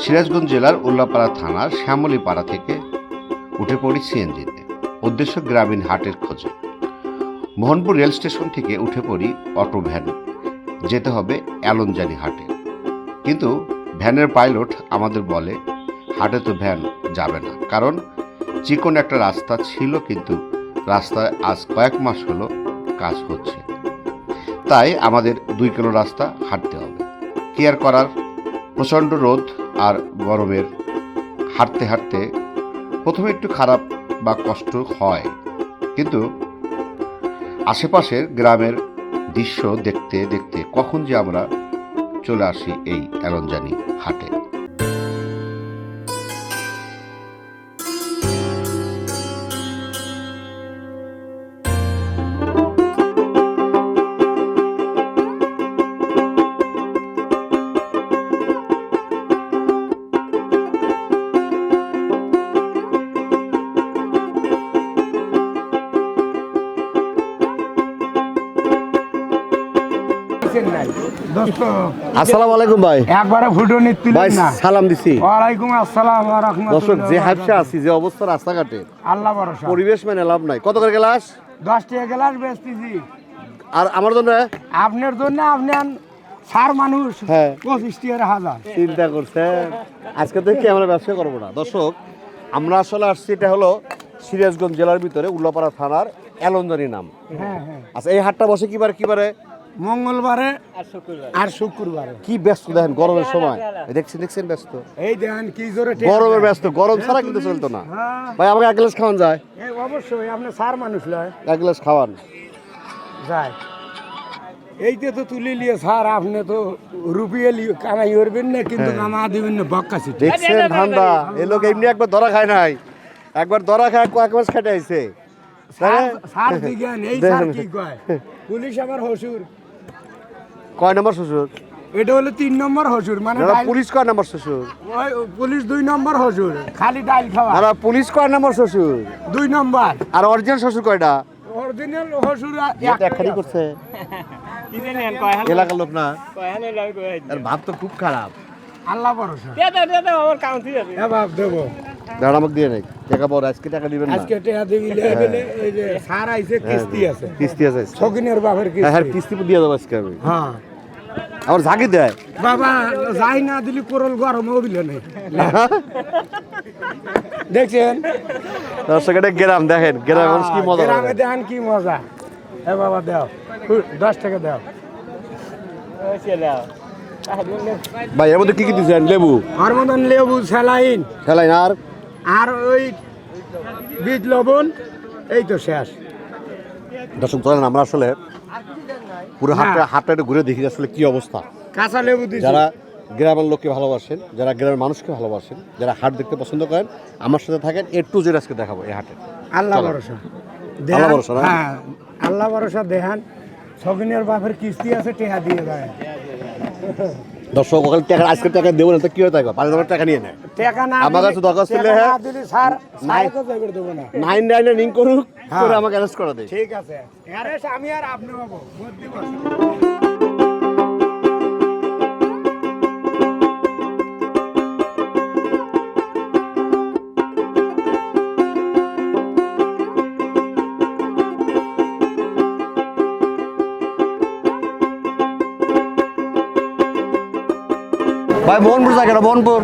সিরাজগঞ্জ জেলার উল্লাপাড়া থানার শ্যামলীপাড়া থেকে উঠে পড়ি সিএনজিতে, উদ্দেশ্য গ্রামীণ হাটের খোঁজে। মোহনপুর রেল স্টেশন থেকে উঠে পড়ি অটো ভ্যান। যেতে হবে অ্যালনজানি হাটে। কিন্তু ভ্যানের পাইলট আমাদের বলে, হাটে তো ভ্যান যাবে না। কারণ চিকন একটা রাস্তা ছিল কিন্তু রাস্তায় আজ কয়েক মাস হলো কাজ হচ্ছে। তাই আমাদের দুই কিলো রাস্তা হাঁটতে হবে। কি আর করার? প্রচণ্ড রোদ আর গরমের হাঁটতে হাঁটতে প্রথমে একটু খারাপ বা কষ্ট হয়। কিন্তু আশেপাশের গ্রামের দৃশ্য দেখতে দেখতে কখন যে আমরা চলে আসি এই অ্যালঞ্জানি হাটে। আসসালামু আলাইকুম ভাই। একবারে ফুটো ভাই সালাম দিছি। ওয়ালাইকুম আসসালাম ওয়া দর্শক যে রাহমাতুল্লাহ হাবসা আছি যে অবস্থা রাস্তাঘাটে আল্লাহ ভরসা। পরিবেশ মানে লাভ নাই। কত করে গেলাস? দশ টাকা গ্লাস বেচতেছি। আর আমার জন্য? আপনার জন্য আপনি সার মানুষ হ্যাঁ। পঁচিশ টাকার হাজার। চিন্তা করছেন? আজকে থেকে আমরা ব্যবসা করব না? দর্শক আমরা আসলে আসছি এটা হলো সিরাজগঞ্জ জেলার ভিতরে উল্লাপাড়া থানার এলনজানি নাম। হ্যাঁ হ্যাঁ। আচ্ছা এই হাটটা বসে কিবার কিবারে মঙ্গলবারে আর শুক্রবারে। কি ব্যস্ত দেখেন গরমের সময়। দেখছেন দেখছেন ব্যস্ত। এই দেখেন কি জোরে গরমের ব্যস্ত গরম ছাড়া কিন্তু চলতো না। হ্যাঁ, ভাই আমাকে এক গ্লাস খাওয়ান যায়। অবশ্যই আপনি সার মানুষ লয়। এক গ্লাস খাওয়ান। যায়। এইতে তো তুলে লিয়ে স্যার আপনি তো রুপিয়ে লিয়ে কামাই করবেন না কিন্তু হ্যাঁ। কামা দিবেন না বক্কা বক্কাছি দেখছেন ধান্দা এই লোক এমনি একবার ধরা খায় নাই। একবার ধরা খায় কয়েক মাস খেটে আইছে। স্যার দিগান এই। স্যার কি কয়? পুলিশ আমার হসুর। কয় নম্বর শ্বশুর? এটা হলো তিন নম্বর হসুর মানে দাদা পুলিশ কয় নম্বর শ্বশুর? ওই পুলিশ দুই নম্বর হসুর খালি ডাইল খাওয়া। দাদা পুলিশ কয় নম্বর শ্বশুর? দুই নম্বর। আর অরিজিনাল শ্বশুর কয়টা? অরিজিনাল হসুর একখানি করছে। এলাকার লোক না? আর ভাব তো খুব খারাপ। আল্লাহ ভরসা। এ বাপ দেবো। দাঁড়া আমাকে দিয়ে নেই। টাকা পর আজকে টাকা দিবেন না। আজকে টেয়া দিবি লেবেলে এই যে স্যার আইছে কিস্তি আছে। কিস্তি আছে। শকিনের বাপের হ্যাঁ হ্যাঁ কিস্তি। কিস্তি দিয়ে দেবো আজকে আমি। হ্যাঁ। আমার ঝাঁকি দেয়? বাবা যাই না দিলি কোরল গরম হবিলে নেই দেখছেন? দর্শক এটা গ্রাম দেখেন গ্রাম কি মজা গ্রামে দেখেন কি মজা। এ বাবা দাও। দশ টাকা দাও। ভাই এর মধ্যে কি কি দিচ্ছেন? লেবু? আর মতন লেবু স্যালাইন। খেলাইন আর? আর ওই বীজ লবণ এই তো শেষ। দর্শক চলেন আমরা আসলে পুরো হাটটা। হাটটা একটু ঘুরে দেখি আসলে কি অবস্থা কাঁচা লেবু দিয়ে যারা গ্রামের লোককে ভালোবাসেন যারা গ্রামের মানুষকে ভালোবাসেন যারা হাট দেখতে পছন্দ করেন আমার সাথে থাকেন এ টু জেড আজকে দেখাবো এই হাটে আল্লাহ। ভরসা আল্লাহ ভরসা? হ্যাঁ আল্লাহ ভরসা দেহান সগিনের বাপের কিস্তি আছে টেহা দিয়ে দেয় দর্শক ওখানে টাকা আজকে টাকা দেবো না তো কি হয়ে থাকবে পাঁচ হাজার টাকা নিয়ে নেয়। টাকা না আমার কাছে দরকার ছিল, হ্যাঁ। স্যার নাইন নাইনে লিঙ্ক করুক হ্যাঁ। করে আমাকে অ্যারেস্ট করে দেয়। ঠিক আছে। আমি আর আপনি ভাই মোহনপুর থাকে না মোহনপুর।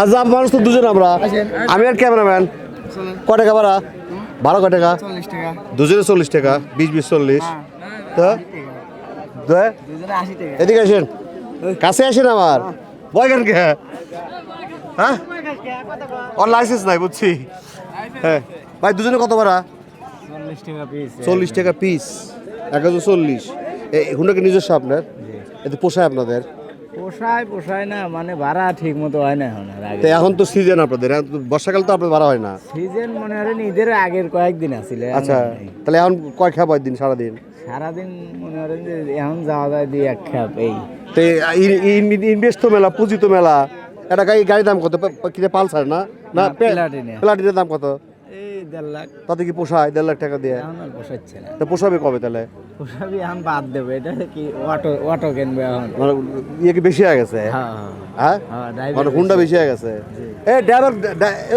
আজাব মানুষ তো দুজন আমরা। আমি আর ক্যামেরাম্যান। ক টাকা ভাড়া? ভাড়া ক টাকা? দুজনে চল্লিশ টাকা বিশ বিশ চল্লিশ। তো? তো এদিকে আসেন। কাছে আসেন আমার বয় কেন কে? হ্যাঁ? ওর লাইসেন্স নাই বুঝছি। হ্যাঁ। ভাই দুজনে কত ভাড়া? চল্লিশ টাকা পিস এক হাজার চল্লিশ। এই হুন্ডাকে নিজস্ব আপনার? এতে পোষায় আপনাদের? পোষায় পোষায় না মানে ভাড়া ঠিক মতো হয় না এখন আর আগে। তো এখন তো সিজন আপনাদের এখন তো বর্ষাকাল তো আপনার ভাড়া হয় না। সিজন মনে করেন ঈদের আগের কয়েকদিন আছিল আচ্ছা তাহলে এখন কয় খেপ হয় দিন সারাদিন? সারাদিন মনে করেন যে এখন যাওয়া যায় দুই এক খাপ এই। তো ইনভেস্ট তো মেলা পুঁজি তো মেলা একটা গাড়ি গাড়ির দাম কত? পা- পালসার না? না না, প্লাটিনা। প্লাটিনের দাম কত? দেড় লাখ। তাতে কি পোষায়? দেড় লাখ টাকা দিয়ে? এখন আর পোষাচ্ছে না। তা পোষাবে কবে তাহলে? পোষাবি এখন বাদ দেবে। এটা কি অটো অটো কিনবে এখন? মানে ইয়ে কি বেশি হয়ে গেছে? হ্যাঁ হ্যাঁ। হ্যাঁ? driver মানে হুন্ডা বেশি। হয়ে গেছে? এ ড্রাইভার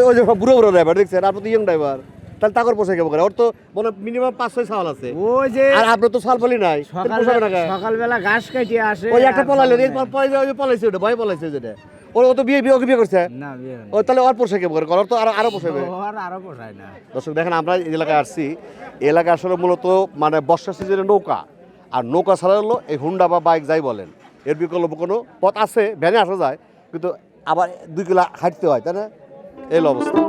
ওই যে সব বুড়ো বুড়ো ড্রাইভার দেখছেন? আপনি তো ইয়ং ড্রাইভার তাহলে তাকর পোষায় কেমন করে? ওর তো মনে মিনিমাম পাঁচ ছয় সাল আছে। ওই যে আর আপনার তো সাল ফলি নাই। সকালবেলা সকালবেলা ঘাস কাটিয়ে আসে ওই একটা পলাইলো পলাইছে ওটা ভয় পলাইছে যেটা। ওর ও তো বিয়ে বিয়ে ওকে বিয়ে করছে? না বিয়ে ও তাহলে ওর পোষাকে করে ওর তো আরও আরও পোষাবে ও আরও পোষায় না। দর্শক দেখেন আমরা এই এলাকায় আসছি। এই এলাকায় আসলে মূলত মানে বর্ষা সিজনে নৌকা। আর নৌকা ছাড়া হলো এই হুন্ডা বা বাইক যাই বলেন। এর বিকল্প কোনো পথ আছে ভ্যানে আসা যায় কিন্তু আবার দুই কিলো হাঁটতে হয় তাই না? এই অবস্থা।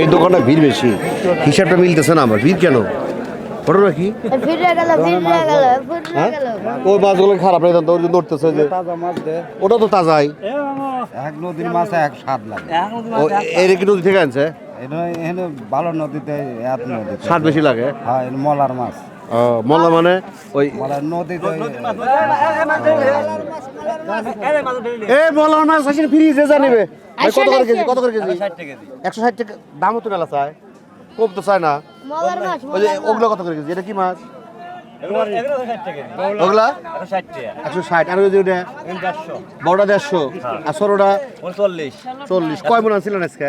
এই দোকানটা ভিড় বেশি। হিসাবটা মিলতেছে না আমার। ভিড় কেন? ঘটনা কি? হ্যাঁ? ওই মাছগুলো খারাপ? তো নড়তেছে যে। ওটা তো তাজাই। এক নদীর মাছ এক স্বাদ লাগে। ও এর কি নদী থেকে আনছে? ভালো নদীতে এত স্বাদ বেশি লাগে। হ্যাঁ মলার মাছ। মলা মানে ওই এ মলা মাছ আছে ফ্রিজে জানিবে কত করে কেজি? কত করে কেজি? একশো ষাট টাকা দামও তো মেলা চায়। কম তো চায় না। মলার মাছ ওই যে ওগুলো কত করে কেজি? এটা কি মাছ? ওগুলা? একশো ষাট আর ওই যে ওটা বড়টা দেড়শো। আর সরোটা? চল্লিশ। চল্লিশ। কয় মন আনছিলেন আজকে?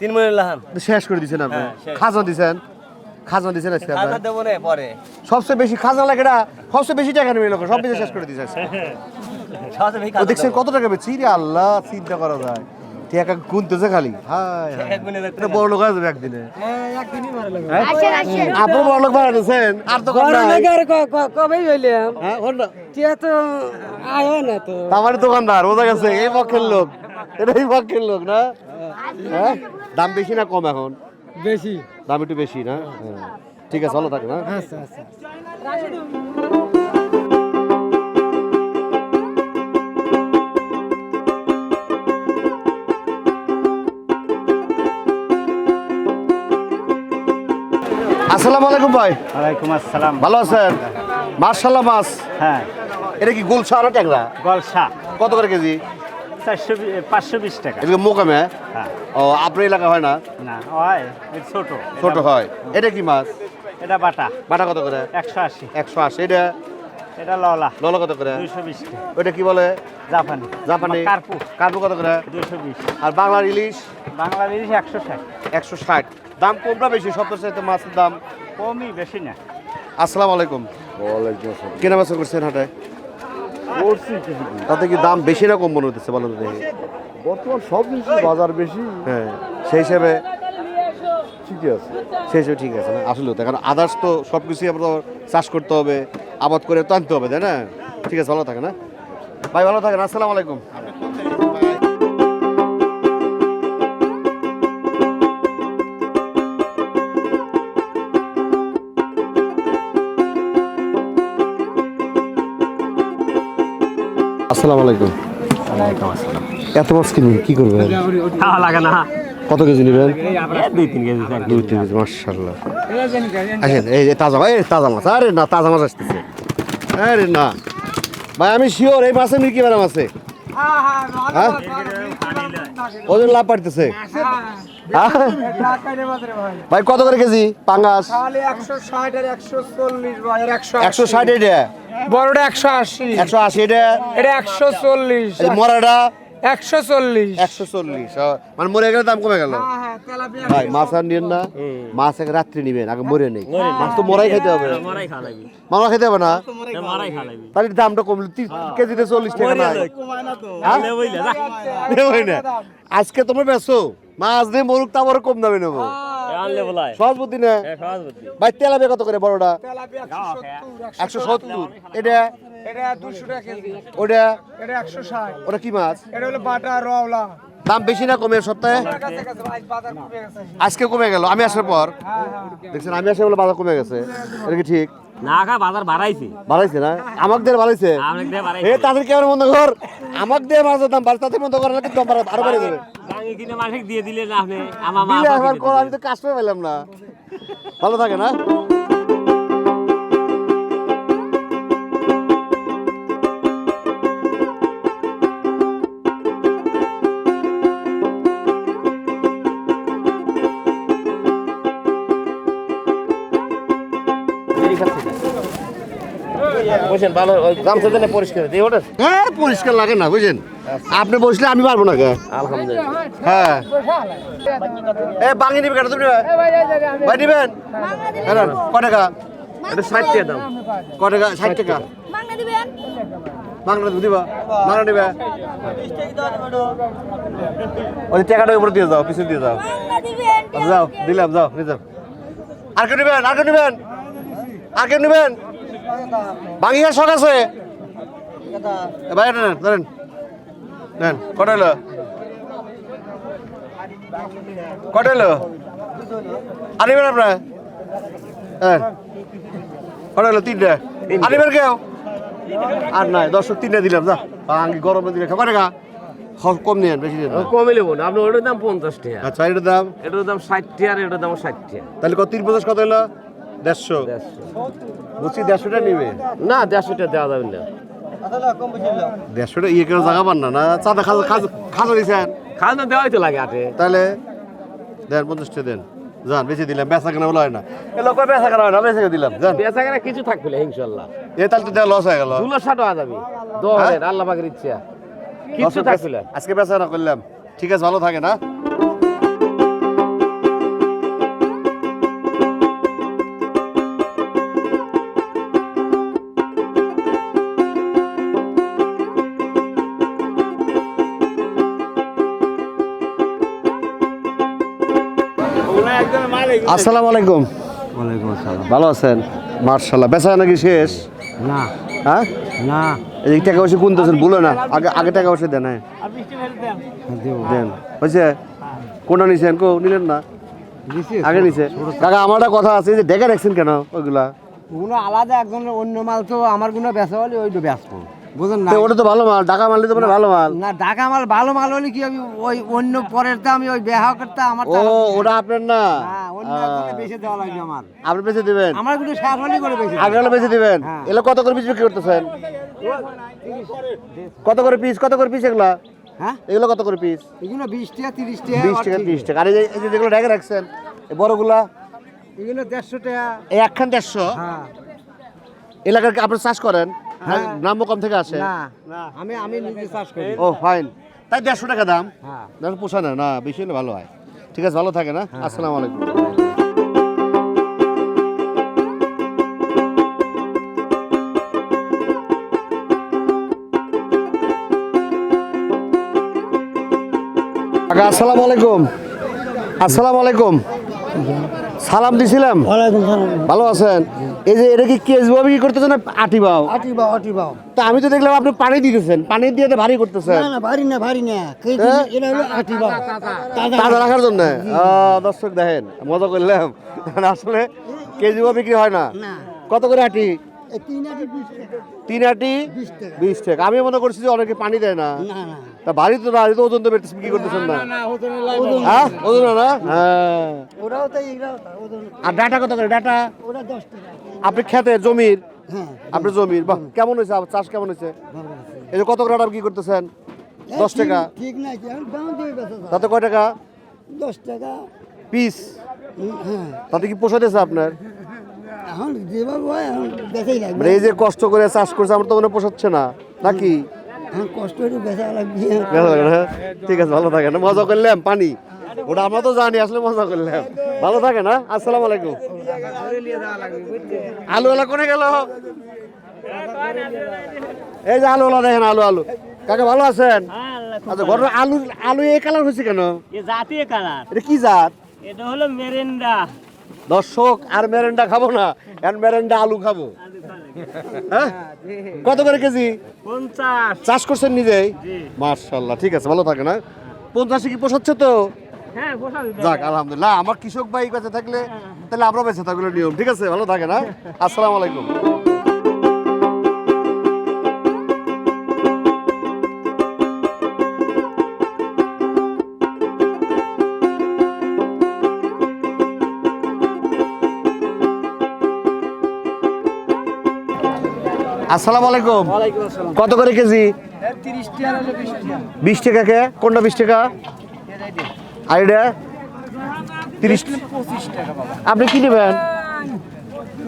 তিন মিনিট লাহান। শেষ করে দিছেন আপনি? হ্যাঁ, শেষ। খাজনা খাজনা দিছেন আজকে খাজা আপনার? দেবো না পরে। সবচেয়ে বেশি খাজনা লাগে না সবচেয়ে বেশি টাকা নেবে লোক সব কিছু শেষ করে দিছে আজকে। ও দেখছেন কত টাকা বেচি রে আল্লাহ চিন্তা করা যায়। টাকা গুনতেছে খালি? হায় হায়। বড় লোক আসবে একদিনে। আসেন আসেন। আপনি বড় লোক বানাতেছেন আর তো নাই। কবেই হইলাম। হ্যাঁ টিয়া তো আয় না তো। আমার দোকানদার বোঝা গেছে এই পক্ষের লোক। এটা এই পক্ষের লোক না? হ্যাঁ? দাম বেশি না কম এখন? বেশি। দাম একটু বেশি না? হ্যাঁ। ঠিক আছে ভালো থাকে না আচ্ছা আচ্ছা। আসসালামু আলাইকুম ভাই। ওয়ালাইকুম আসসালাম। ভালো আছেন? মার্শাল্লাহ মাছ। হ্যাঁ। এটা কি গোলসা না ট্যাংরা? গলসা কত করে কেজি? চারশো পাঁচশো বিশ টাকা। এদিকে মোকামে হ্যাঁ? ও আপনার এলাকা হয় না? না হয় ছোট। ছোট হয়। এটা কি মাছ? এটা বাটা। বাটা কত করে? একশো আশি। একশো আশি। এটা? এটা ললা। ললা কত করে? দুইশো বিশ ওইটা কি বলে? জাপানি। জাপানি। কার্পু। কার্পু কত করে? দুইশো বিশ। আর বাংলার ইলিশ? বাংলাদেশ একশো ষাট। একশো ষাট। দাম কমটা বেশি? সপ্তাহ সাথে মাছের দাম? কমই বেশি না। আসসালামু আলাইকুম। কেনা বেচা করছেন হাটে? তাতে কি দাম বেশি না কম মনে হতেছে বলো দেখে। বর্তমান সব কিছু বাজার বেশি। হ্যাঁ সেই হিসাবে ঠিকই আছে। সেই হিসেবে ঠিক আছে না? আসলে তো কারণ আদার্স তো সব কিছুই আমরা চাষ করতে হবে আবাদ করে তো আনতে হবে তাই না? ঠিক আছে ভালো থাকে না ভাই ভালো থাকেন আসসালামু আলাইকুম। আসসালামু আলাইকুম এত মাছ কিনবেন কি করবেন লাগে না কত কেজি নেবেন দুই তিন কেজি দুই তিন কেজি মার্শাল্লাহ আসেন এই যে তাজা এই তাজা মাছ আরে না তাজা মাছ আসতেছে আরে না ভাই আমি শিওর এই মাছের কি ম্যাডাম আছে হ্যাঁ ওদের লাভ পাইতেছে হ্যাঁ? ভাই কত করে কেজি? পাঙ্গাস? একশো ষাট এটা? বড়টা একশো আশি। একশো আশি এটা? এটা একশো চল্লিশ। মরাটা? একশো চল্লিশ। একশো চল্লিশ মানে মরে গেলে দাম কমে গেল? ভাই মাছ আর না মাছ এক রাত্রি নিবেন আগে মরে নেই। মাছ তো মরাই খেতে হবে। মারাই খা লাগবে। মামলা খেতে হবে না? মারাই খা লাগবে। তাহলে দামটা কমলো কেজিতে চল্লিশ টাকা হ্যাঁ? না। আজকে তোমার বেসো মাছ দিয়ে মরুক তা আবার কম দামে নেব। সহজ বুদ্ধি না ভাই তেলাবে কত করে বড়টা? একশো সত্তর এটা? এটা দুশো টাকা কেজি। ওটা? এটা একশো ষাট। ওটা কি মাছ? এটা হলো বাটা রওলা। দাম বেশি না কমে সপ্তাহে? কাছে কাছে আজ বাজার কমে গেছে। আজকে কমে গেল আমি আসার পর। হ্যাঁ হ্যাঁ। দেখছেন আমি আসার বলে বাজার কমে গেছে। এটা কি ঠিক? না খা বাজার বাড়াইছে। বাড়াইছে না? আমাক দিয়ে বাড়াইছে? আমাক দিয়ে এ বাড়াইছে তাদের কেমন বন্ধ কর? আমাক দিয়ে মাছের দাম বাড়ছে তাদের বন্ধ করে না কিন্তু দাম আরও বাড়িয়ে দেবে। গাঙে কিনে দিয়ে দিলে না আপনি আমার মা। আমি তো কাজ করে পেলাম না। ভালো থাকে না? বসেন ভালো ওই গামছা দিলে পরিষ্কার দিয়ে ওটা হ্যাঁ পরিষ্কার লাগে না বুঝছেন? আপনি বসলে আমি পারব না কে আলহামদুলিল্লাহ। হ্যাঁ। এ বাঙি নিবে কেন? তুমি নিবে? ভাই নিবেন হ্যাঁ ক টাকা? এটা ষাট টাকা দাম। ক টাকা? ষাট টাকা? দিবেন? বাংলা দিবা। বাংলা নিবে ওই টাকাটা উপরে দিয়ে যাও পিছনে দিয়ে যাও। যাও দিলাম যাও নিয়ে যাও। আর কেউ নেবেন? আর কেউ নেবেন? আর কেউ নেবেন? বাঙিয়ার শখ আছে? ভাই নেন ধরেন। নেন কটা এলো কটা এলো আর আপনার? হ্যাঁ। কটা এলো তিনটে। আর নেবেন কেউ? আর নাই দর্শক তিনটে দিলাম যা। বাঙি গরমে দিলে খাবার টাকা? খ- কম নেন বেশি নেন কমে নেব না। আপনার ওটার দাম পঞ্চাশ টাকা। আচ্ছা এটার দাম? এটার দাম ষাট টাকা আর এটার দাম ষাট টাকা। তাহলে কত তিন পঞ্চাশ কত হলো? দেড়শো। বুঝছি দেড়শোটা নিবে? না দেড়শো টাকা দেওয়া যাবে না। দেড়শোটা ইয়ে কেন জায়গা পান না না চাঁদা খাজা খাজা খাজা দিয়েছেন খাজনা দেওয়াই তো লাগে আটে। তাহলে দেন পঞ্চাশটা দেন। যান বেশি দিলাম বেচা কেনা বলা হয় না। এ লোক বেচা কেনা হয় না বেচা দিলাম যান। বেচা কেনা কিছু থাকবে না ইনশাল্লাহ। এ তাহলে তো দেওয়া লস হয়ে গেল। দুলো ষাট হওয়া যাবে। দশ আল্লাহ পাকের ইচ্ছা। কিছু থাকবে আজকে বেচা না করলাম। ঠিক আছে ভালো থাকে না আসসালামু আলাইকুম। ওয়ালাইকুম আসসালাম। ভালো আছেন? মার্শাল্লাহ। বেচা নাকি শেষ? না। হ্যাঁ? না। এই টাকা পয়সা গুনতেছেন বলো না। আগে আগে টাকা পয়সা দেন হ্যাঁ। দেন। হয়েছে? কোনটা নিছেন? কো নিলেন না? আগে নিছে। কাকা আমার একটা কথা আছে যে ডেকে রাখছেন কেন ওইগুলা? গুলো আলাদা একজন অন্য মাল তো আমারগুলো বেচা হলে ওইটা বেচবো। বুঝলেন না? ওটা তো ভালো মাল মাল নিতে ভালো মাল। না ঢাকা মাল ভালো মাল হলে কি আমি ওই অন্য পরের আমি ওই বেহা করতে আমার ও ওটা আপনার না? অন্য দেওয়া লাগবে আমার। আপনি বেঁচে দিবেন? আমারগুলো শেষ হলে করে বেশি আগে হলে বেঁচে দিবেন? হ্যাঁ। এগুলো কত করে পিস বিক্রি করতেছেন? কত করে পিস কত করে পিস এগুলা? হ্যাঁ? এগুলো কত করে পিস? এগুলো বিশ টাকা তিরিশ টাকা বিশ টাকা তিরিশ টাকা। আর এই যে- যেগুলো ডেকে রাখছেন এই বড়গুলা? এগুলো দেড়শো টাকা। এই একখান দেড়শো? হ্যাঁ। এলাকার আপনি চাষ করেন? গ্রাম্য কম থেকে আসে। না আমি আমি নিজে চাষ করি। ও ফাইন তাই দেড়শো টাকা দাম? হ্যাঁ। দেড়শো পোষায় না না বেশি হলে ভালো হয়। ঠিক আছে ভালো থাকে না? আসসালামু আলাইকুম। আসসালামু আলাইকুম। আসসালামু আলাইকুম। সালাম দিছিলাম। ভালো আছেন? এই যে এটা কি কেস বাবু কি করতেছেন আটি বাও? আটি বাও আটি বাও। তা আমি তো দেখলাম আপনি পানি দিতেছেন। পানি দিয়ে তো ভারী করতেছেন। না না ভারী না ভারী না। হ্যাঁ? এটা হলো আটি বাও। তাজা রাখার জন্য? দর্শক দেখেন মজা করলাম। আসলে কেজি বিক্রি হয় না। কত করে আটি? তিন আটি বিশ টাকা। আমি মনে করছি যে অনেকে পানি দেয় না। তা ভারী তো না তো ওজন তো বেড়ে বিক্রি করতেছেন না। হ্যাঁ? ওজন না? হ্যাঁ। ওরাও তো এইরাও তা, ওজন আর ডাটা কত করে? ডাটা? ওরা দশ টাকা। আপনি খেতে জমির? হ্যাঁ আপনি জমির? বাহ কেমন হয়েছে? আপনার চাষ কেমন হয়েছে? এই যে কত করে ডাটা বিক্রি করতেছেন? দশ টাকা? ঠিক নাই কি। তাতে কয় টাকা? দশ টাকা। পিস? হ্যাঁ। তাতে কি পোষাতেছে আপনার? এখন যেভাবে হয় এখন বেচাই লাগবে। মানে এই যে কষ্ট করে চাষ করছে আমার তো মনে পোষাচ্ছে না। নাকি? এখন কষ্ট করে বেচা লাগবে। ভালো লাগে না? ঠিক আছে ভালো থাকে না মজা করলাম পানি। ওটা আমরা তো জানি আসলে মজা করলাম। ভালো থাকে না আসসালামু আলাইকুম। আলু আলা কোনে গেল? এই যে আলু আলা দেখেন আলু আলু। কাকা ভালো আছেন? আচ্ছা ঘটনা আলু আলু এই কালার হয়েছে কেন? এ জাতীয় কালার। এটা কি জাত? এটা হলো মেরেন্ডা। দর্শক আর মেরেন্ডা খাব না আর মেরেন্ডা আলু খাব। হ্যাঁ? কত করে কেজি? পঞ্চাশ। চাষ করছেন নিজেই? মার্শাল্লাহ ঠিক আছে ভালো থাকে না পঞ্চাশে কি পোষাচ্ছে তো? যাক আলহামদুলিল্লাহ আমার কৃষক ভাই কাছে থাকলে তাহলে আমরা বেঁচে থাকলে নিয়ম ঠিক আছে? ভালো থাকে না আসসালামু আলাইকুম। আসসালামু আলাইকুম। কত করে কেজি? বিশ টাকা কে? কোনটা বিশ টাকা? এটা তিরিশ আপনি কি নেবেন?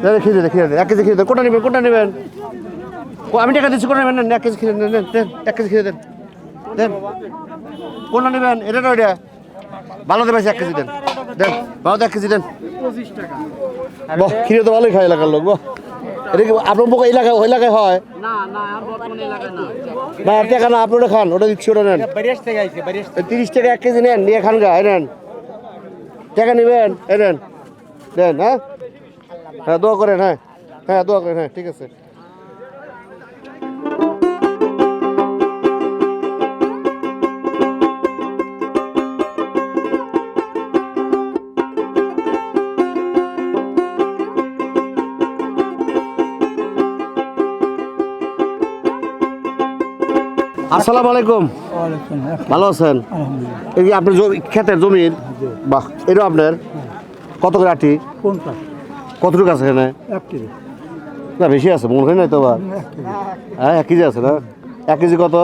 দাদা খেয়ে দেন খেয়ে এক কেজি খেয়ে দেন কোনটা নেবেন? কোনটা নেবেন? ও আমি টাকা দিচ্ছি কোনটা নেবেন? এক কেজি খেয়ে দেন দেন এক কেজি খেয়ে দেন দেন। কোনটা নেবেন? এটা না ওইটা ভালো দেবেন এক কেজি দেন। দেন ভালো এক কেজি দেন। বাহ খিরে তো ভালোই খায় এলাকার লোক বাহ। এটা কি আপনার পক্ষ এলাকায় ওই এলাকায় হয়? না টাকা না। আপনি ওটা খান ওটা দিচ্ছি ওটা নেন। তিরিশ টাকা এক কেজি নেন নিয়ে খান গা এই নেন। টাকা নেবেন এই নেন। দেন হ্যাঁ? হ্যাঁ দোয়া করেন হ্যাঁ। হ্যাঁ দোয়া করেন হ্যাঁ ঠিক আছে। আসসালামু আলাইকুম। ভালো আছেন? এই যে আপনার ক্ষেতের জমির বাহ এটা আপনার? কত করে আটি? কতটুকু আছে এখানে? না বেশি আছে মনে হয় নাই তো বা হ্যাঁ এক কেজি আছে না? এক কেজি কত?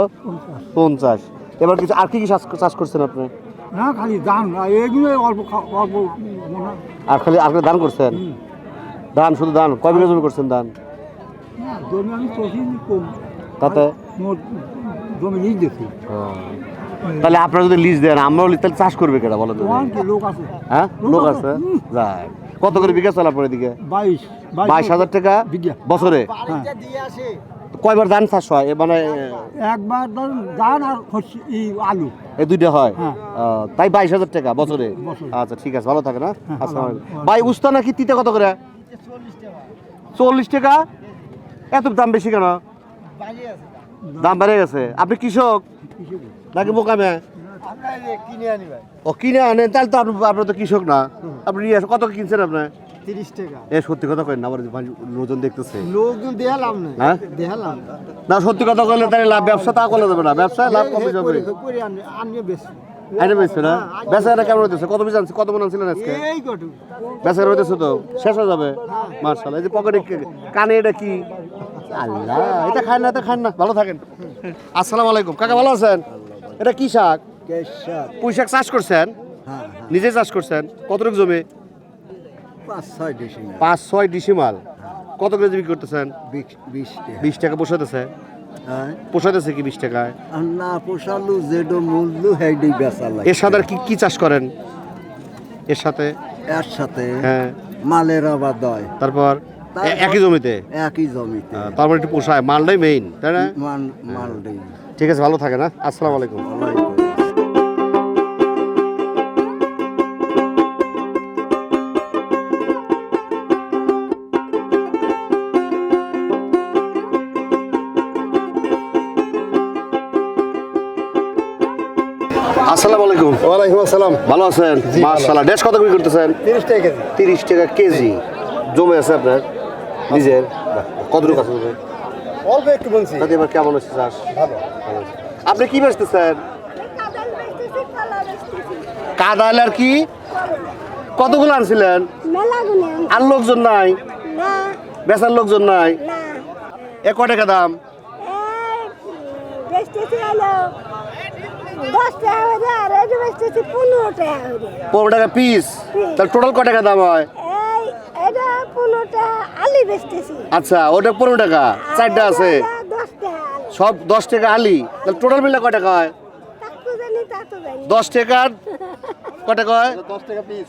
পঞ্চাশ। এবার কিছু আর কি কি চাষ করছেন আপনি? না খালি দাম অল্প অল্প আর খালি আর ধান করছেন? ধান শুধু ধান? কয় বিঘা জমি করছেন ধান? জমি আমি তাতে? জমি লিজ দেখি তাহলে আপনারা যদি লিজ দেন আমরাও তাহলে চাষ করবে কেটা বলো তো? লোক আছে? হ্যাঁ? লোক আছে। যাই কত করে বিঘা চাল আপনার এদিকে? বাইশ বাইশ হাজার টাকা? বছরে। কয়বার ধান চাষ হয়? মানে একবার ধান আর আলু। এই দুইটা হয়? হ্যাঁ। তাই বাইশ হাজার টাকা বছরে। আচ্ছা ঠিক আছে ভালো থাকে না। আলাইকুম। ভাই উস্তা নাকি তিতে কত করে? চল্লিশ টাকা। এত দাম বেশি কেন? দাম বেড়ে গেছে। আপনি কৃষক? নাকি বোকামে কিনে আনি ভাই ও কিনে আনেন তাহলে তো আপনার তো কৃষক না। আপনি নিয়ে আসেন। কত কিনছেন আপনার তিরিশ টাকা। এ সত্যি কথা করেন না আমার লোকজন দেখতেছে। লোকজন দেখালাম না হ্যাঁ? দেখালাম না সত্যি কথা তাহলে লাভ ব্যবসা তা করলে না। লাভ কমে যাবে। আইনে না? বেচারা কেমন হইতেছে? কত কত মন আনছিলেন আজকে? বেচারা হইতেছে তো? শেষ হয়ে যাবে? মার্শাল এই যে পকেটে কানে এটা কি? আল্লাহ এটা খান না এটা খান না। ভালো থাকেন। আসসালামু আলাইকুম। কাকা ভালো আছেন? এটা কি শাক? পুঁই শাক চাষ করছেন? হ্যাঁ নিজে চাষ করছেন? কতটুকু জমি? পাঁচ ছয় ডিসিমাল। কত করে বিক্রি করতেছেন? বিশ টাকা পোষাতেছে পোষাতেছে কি বিশ টাকায়? না পোষালু যেটা মূল্য হেডি বেচা লাগে এর সাথে কি কি চাষ করেন? এর সাথে? এর সাথে হ্যাঁ। মালের আবাদ হয়। তারপর? একই জমিতে? একই জমিতে। আহ, তার মানে একটু পোষায় মালটাই মেইন তাই না? মাল দেই ঠিক আছে ভালো থাকে না আসসালামু আলাইকুম। আসসালামু আলাইকুম। ওয়ালাইকুম আসসালাম। ভালো আছেন? মাশাআল্লাহ। ড্যাশ কত করে করতেছেন? তিরিশ টাকা। কেজি তিরিশ টাকা কেজি। জমে আছে আপনার? নিজের? কতটুকু আছে? অল্প একটু বলছি। তাতে এবার কেমন হচ্ছে চাষ? ভালো। আপনি কি বেচতেছেন? কাদাল আর কি? কতগুলো আনছিলেন? আর লোকজন নাই? বেচার লোকজন নাই? এ ক টাকা দাম? পনেরো টাকা পিস তাহলে টোটাল ক টাকা দাম হয়? এটা পনেরো টাকা আলি বেচতেছি। আচ্ছা ওটা পনেরো টাকা। চারটা আছে। টাকা সব দশ টাকা আলি। তাহলে টোটাল মিলে ক টাকা হয় তা তো জানি তা তো জানি। দশ টাকার ক টাকা হয় দশ টাকা পিস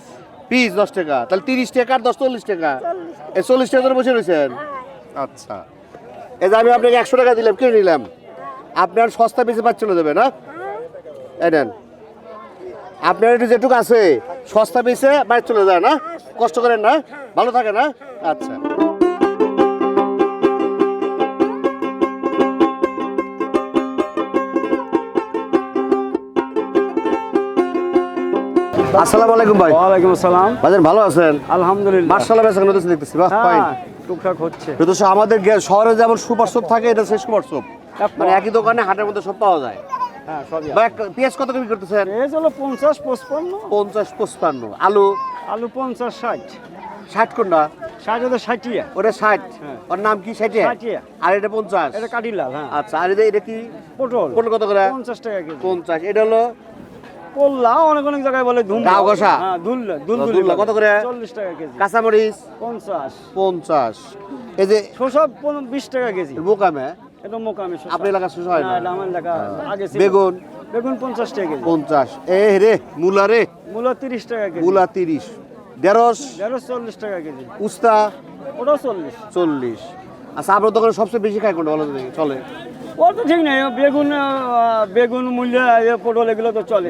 পিস দশ টাকা। তাহলে তিরিশ টাকা আর দশ চল্লিশ টাকা। চল্লিশ টাকা। এই চল্লিশ টাকা ধরে বসে রয়েছেন? আচ্ছা। এই যে আমি আপনাকে একশো টাকা দিলাম কিনে নিলাম। আপনার সস্তা বেশি পাঁচ চলে যাবে না? এই নেন। আপনার একটু যেটুকু আছে সস্তা বেশে বাইরে চলে যায় না? কষ্ট করেন না? ভালো থাকে না? আচ্ছা। আসসালামু আলাইকুম ভাই। ওয়ালাইকুম আসসালাম। বাজার ভালো আছেন? আলহামদুলিল্লাহ। মার্শাল্লাহ বেচা কেন দেখতেছি। বাহ ফাইন হ্যাঁ টুকটাক হচ্ছে। সে আমাদের শহরে যেমন সুপার শপ থাকে এটা সেই সুপার শপ মানে একই দোকানে হাটের মধ্যে সব পাওয়া যায়। হ্যাঁ পেঁয়াজ কত কপি করতেছেন? এই হলো পঞ্চাশ পঁচপান্ন। পঞ্চাশ পঁচপান্ন। আলু? আলু পঞ্চাশ ষাট। ষাট কোনটা? ষাট হতে ষাটিয়া। ওটা ষাট। হ্যাঁ। ওর নাম কি ষাটিয়া। আর এটা পঞ্চাশ? এটা কাটিলাল হ্যাঁ। আচ্ছা আর এটা কি? পটল। পটল কত করে? পঞ্চাশ টাকা কেজি। পঞ্চাশ। এটা হলো? কল্লা অনেক অনেক জায়গায় বলে ধুম গাও ঘষা? হ্যাঁ দুললা দুলদুলি কত করে? চল্লিশ টাকা কেজি। কাঁচামরিচ? পঞ্চাশ। পঞ্চাশ। এই যে শসা পন- বিশ টাকা কেজি। বোকামে? এটা মোকামি আপনার এলাকা শসা হয় না আমার এলাকা আগে বেগুন? বেগুন পঞ্চাশ টাকা কেজি। পঞ্চাশ। এ রে মূলা রে? মূলা তিরিশ টাকা কেজি। মূলা তিরিশ। ঢেঁড়স? ঢেঁড়স চল্লিশ টাকা কেজি। উস্তা? ওটাও চল্লিশ। চল্লিশ। আচ্ছা আপনার দোকানে সবচেয়ে বেশি খায় কোনটা বলো দেখি, চলে। ও তো ঠিক নেই বেগুন বেগুন মূল্য পটল এগুলো তো চলে।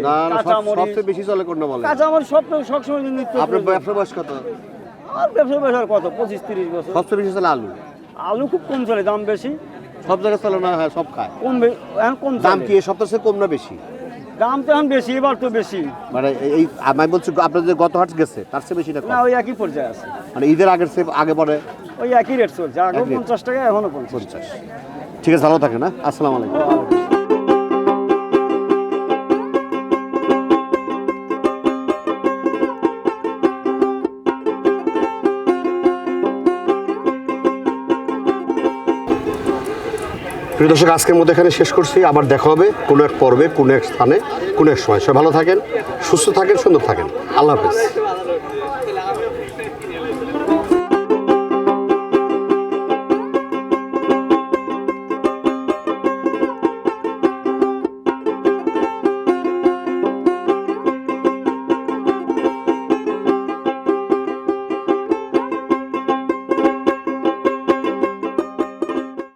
সবচেয়ে বেশি চলে কোনটা বলে কাঁচা মরিচ সব সবসময় আপনার। ব্যবসা বয়স কত? আর ব্যবসা ব্যবসার কত? পঁচিশ তিরিশ বছর। সবচেয়ে বেশি চলে আলু? আলু খুব কম চলে দাম বেশি। সব জায়গায় চলে না হ্যাঁ সব খায়। কম বে- এখন কম দাম চলে। কি এই সপ্তাহ চেয়ে কম না বেশি? দাম তো এখন বেশি এবার তো বেশি। মানে এই আমি বলছি আপনার যে গত হাট গেছে তার চেয়ে বেশি না কম? না ওই একই পর্যায়ে আছে। মানে ঈদের আগের চেয়ে আগে পরে? ওই একই রেট চলছে। আগে একই rate। পঞ্চাশ টাকা এখনও পঞ্চাশ। পঞ্চাশ। ঠিক আছে ভালো থাকে না আসসালামু আলাইকুম। প্রিয় দর্শক, আজকের মধ্যে এখানে শেষ করছি। আবার দেখা হবে কোনো এক পর্বে, কোনো এক স্থানে, কোনো এক সময়। সবাই ভালো থাকেন, সুস্থ থাকেন, সুন্দর থাকেন। আল্লাহ হাফেজ।